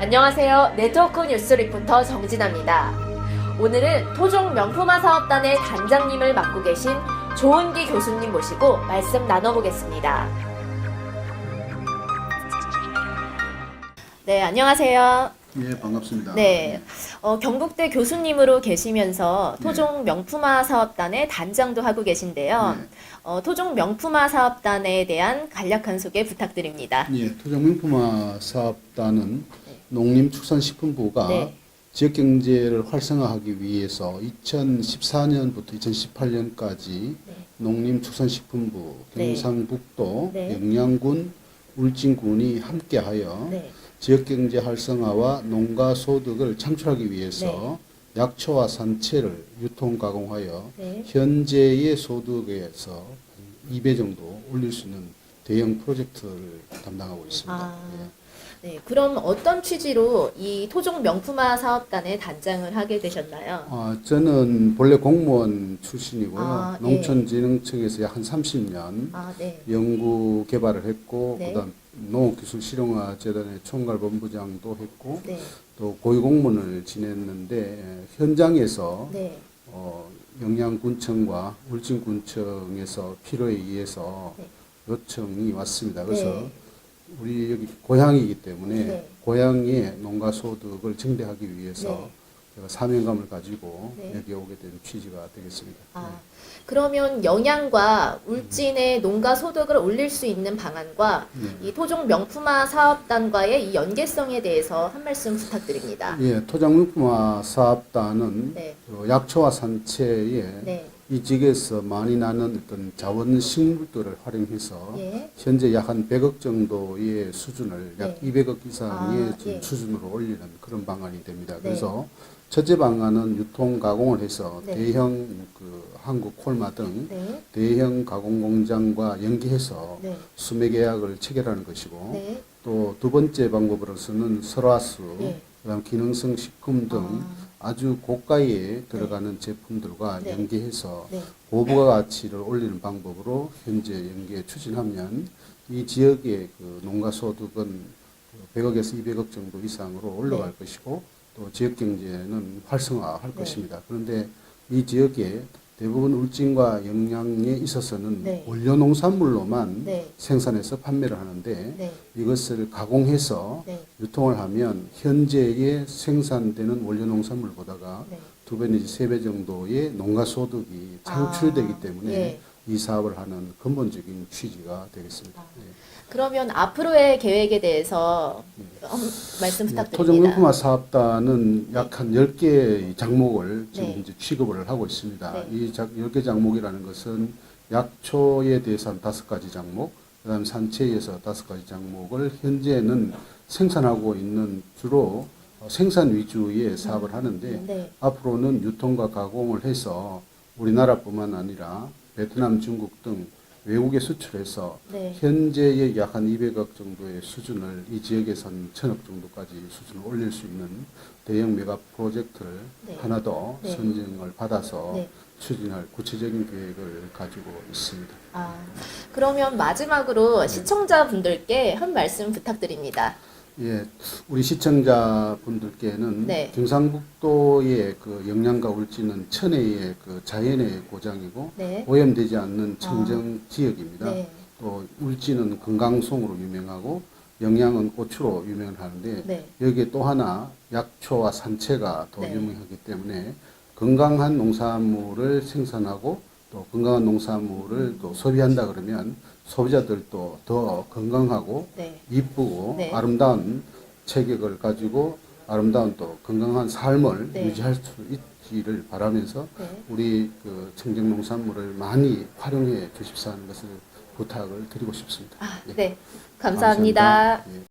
안녕하세요. 네트워크 뉴스 리포터 정진아입니다. 오늘은 토종 명품화 사업단의 단장님을 맡고 계신 조은기 교수님 모시고 말씀 나눠보겠습니다. 네, 안녕하세요. 예, 반갑습니다. 네, 어, 경북대 교수님으로 계시면서 토종 명품화 사업단의 단장도 하고 계신데요. 네. 어, 토종 명품화 사업단에 대한 간략한 소개 부탁드립니다. 예, 토종명품화 사업단은 농림축산식품부가 네. 지역 경제를 활성화하기 위해서 2014년부터 2018년까지 네. 농림축산식품부, 네. 경상북도, 네. 영양군, 울진군이 함께하여 네, 지역 경제 활성화와 농가 소득을 창출하기 위해서 약초와 산채를 유통 가공하여 네. 현재의 소득에서 2배 정도 올릴 수 있는 대형 프로젝트를 담당하고 있습니다. 아. 예. 네, 그럼 어떤 취지로 이 토종 명품화 사업단에 단장을 하게 되셨나요? 아, 저는 본래 공무원 출신이고요. 아, 예. 농촌진흥청에서 약 한 30년 아, 네. 연구 개발을 했고, 네. 그다음 농업기술실용화 재단의 총괄본부장도 했고, 네. 또 고위공무원을 지냈는데 예, 현장에서 네. 어, 영양군청과 울진군청에서 필요에 의해서 네. 요청이 왔습니다. 그래서 네. 우리 여기 고향이기 때문에 네. 고향의 농가 소득을 증대하기 위해서 네. 제가 사명감을 가지고 네. 여기 오게 된 취지가 되겠습니다. 아, 그러면 영양과 울진의 농가 소득을 올릴 수 있는 방안과 네. 이 토종 명품화 사업단과의 이 연계성에 대해서 한 말씀 부탁드립니다. 예, 토장물품화 사업단은 네. 그 약초와 산채에 네. 이 지역에서 많이 나는 어떤 자원 식물들을 활용해서 예. 현재 약 한 100억 정도의 수준을 약 네. 200억 이상의 아, 예. 수준으로 올리는 그런 방안이 됩니다. 네. 그래서 첫째 방안은 유통 가공을 해서 네. 대형 그 한국 콜마 등 네. 대형 가공 공장과 연계해서 네. 수매 계약을 체결하는 것이고 네. 또두 번째 방법으로서는 설화수, 예. 그다음 기능성 식품 등 아. 아주 고가에 들어가는 제품들과 네. 연계해서 네. 고부가 가치를 올리는 방법으로 현재 연계 추진하면 이 지역의 그 농가 소득은 100억에서 200억 정도 이상으로 올라갈 네. 것이고 또 지역 경제는 활성화할 네. 것입니다. 그런데 이 지역에 대부분 울진과 영양에 있어서는 네. 원료 농산물로만 네. 생산해서 판매를 하는데 네. 이것을 가공해서 네. 유통을 하면 현재에 생산되는 원료 농산물보다가 네. 두배 내지 세 배 정도의 농가 소득이 창출되기 아, 때문에 예. 이 사업을 하는 근본적인 취지가 되겠습니다. 아, 예. 그러면 앞으로의 계획에 대해서 한 말씀 부탁드립니다. 네, 토종명품화 사업단은 약한 10개의 장목을 지금 네. 이제 취급을 하고 있습니다. 네. 이 작- 10개 장목이라는 것은 약초에 대해서 한 5가지 장목, 그 다음 산채에서 5가지 장목을 현재는 생산하고 있는 주로 어, 생산 위주의 사업을 하는데 네. 앞으로는 유통과 가공을 해서 우리나라뿐만 아니라 베트남, 중국 등 외국에 수출해서 네. 현재의 약 한 200억 정도의 수준을 이 지역에선 1000억 정도까지 수준을 올릴 수 있는 대형 메가 프로젝트를 네. 하나 더 네. 선정을 받아서 네. 추진할 구체적인 계획을 가지고 있습니다. 아, 그러면 마지막으로 시청자분들께 한 말씀 부탁드립니다. 예, 우리 시청자분들께는 네. 경상북도의 그 영양가 울지는 천혜의 그 자연의 고장이고 네. 오염되지 않는 청정 지역입니다. 네. 또 울지는 건강송으로 유명하고 영양은 꽃으로 유명을 하는데 네. 여기에 또 하나 약초와 산채가 더 네. 유명하기 때문에 건강한 농산물을 생산하고 또 건강한 농산물을 또 소비한다 그러면 소비자들도 더 건강하고 네. 이쁘고 네. 아름다운 체격을 가지고 아름다운 또 건강한 삶을 네. 유지할 수 있기를 바라면서 네. 우리 그 청정 농산물을 많이 활용해 주십사 하는 것을 부탁을 드리고 싶습니다. 아, 예. 네. 감사합니다. 감사합니다. 예.